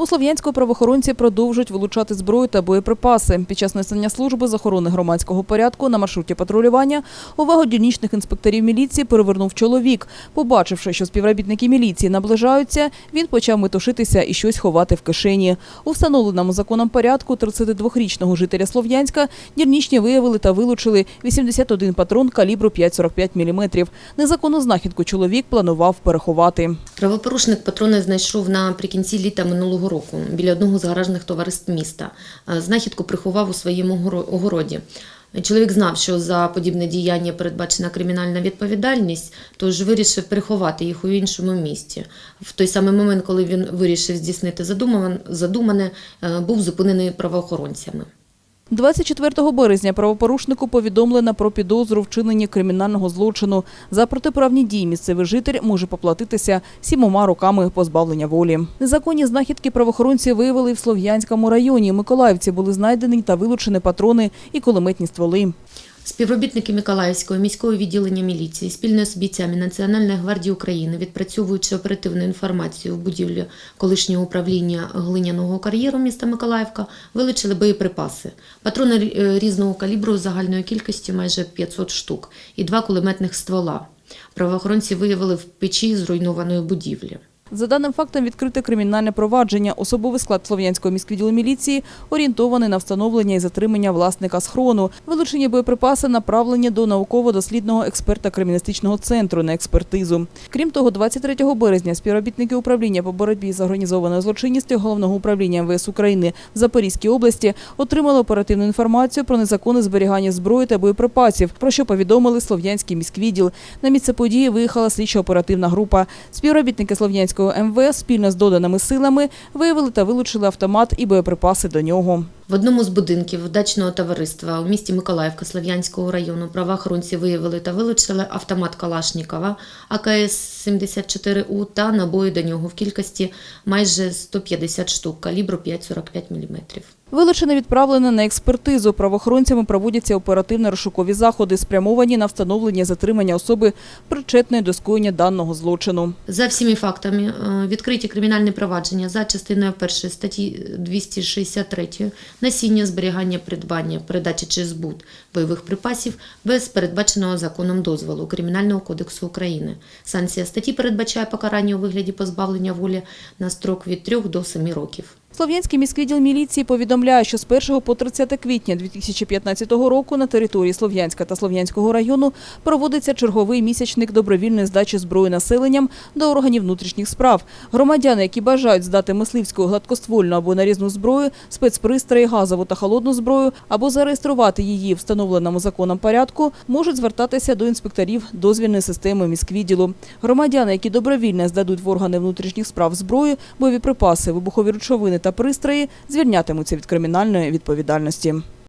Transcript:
У Слов'янську правоохоронці продовжують вилучати зброю та боєприпаси. Під час несення служби з охорони громадського порядку на маршруті патрулювання увагу дільничних інспекторів міліції перевернув чоловік. Побачивши, що співробітники міліції наближаються, він почав метушитися і щось ховати в кишені. У встановленому законом порядку 32-річного жителя Слов'янська дільничні виявили та вилучили 81 патрон калібру 5,45 мм. Незаконну знахідку чоловік планував переховати. Правопорушник патрони знайшов наприкінці літа минулого року біля одного з гаражних товариств міста. Е, Знахідку приховав у своєму горо- огороді. Чоловік знав, що за подібне діяння передбачена кримінальна відповідальність, тож вирішив приховати їх у іншому місці. В той самий момент, коли він вирішив здійснити задумане, е, був зупинений правоохоронцями. 24 березня правопорушнику повідомлено про підозру вчиненні кримінального злочину. За протиправні дії місцевий житель може поплатитися сімома роками позбавлення волі. Незаконні знахідки правоохоронці виявили в Слов'янському районі. Миколаївці були знайдені та вилучені патрони і кулеметні стволи. Співробітники Миколаївського міського відділення міліції спільно з бійцями Національної гвардії України, відпрацьовуючи оперативну інформацію в будівлі колишнього управління глиняного кар'єру міста Миколаївка, вилучили боєприпаси, патрони різного калібру загальної кількості майже 500 штук і два кулеметних ствола. Правоохоронці виявили в печі зруйнованої будівлі. За даним фактом відкрите кримінальне провадження. Особовий склад Слов'янського міськвідділу міліції орієнтований на встановлення і затримання власника схрону. Вилучені боєприпаси направлені до науково-дослідного експерта криміналістичного центру на експертизу. Крім того, 23 березня співробітники управління по боротьбі з організованою злочинністю головного управління МВС України в Запорізькій області отримали оперативну інформацію про незаконне зберігання зброї та боєприпасів, про що повідомили Слов'янський міськвідділ. На місце події виїхала слідчо-оперативна група. Співробітники Слов'янського МВС спільно з доданими силами виявили та вилучили автомат і боєприпаси до нього. В одному з будинків дачного товариства у місті Миколаївка Слов'янського району правоохоронці виявили та вилучили автомат Калашнікова АКС-74У та набої до нього в кількості майже 150 штук калібру 5,45 мм. Вилучене відправлене на експертизу. Правоохоронцями проводяться оперативно-розшукові заходи, спрямовані на встановлення затримання особи, причетної до скоєння даного злочину. За всіми фактами е, відкриті кримінальні провадження за частиною 1 статті 263 насіння, зберігання, придбання, передача чи збут бойових припасів без передбаченого законом дозволу Кримінального кодексу України. Санкція статті передбачає покарання у вигляді позбавлення волі на строк від 3 до 7 років. Слов'янський міськвідділ міліції повідомляє, що з 1 по 30 квітня 2015 року на території Слов'янська та Слов'янського району проводиться черговий місячник добровільної здачі зброї населенням до органів внутрішніх справ. Громадяни, які бажають здати мисливську, гладкоствольну або нарізну зброю, спецпристрої, газову та холодну зброю або зареєструвати її встановленому законом порядку, можуть звертатися до інспекторів дозвільної системи міськвідділу. Громадяни, які добровільно здадуть в органи внутрішніх справ зброю, бойові припаси, вибухові речовини та пристрої, звільнятимуться від кримінальної відповідальності.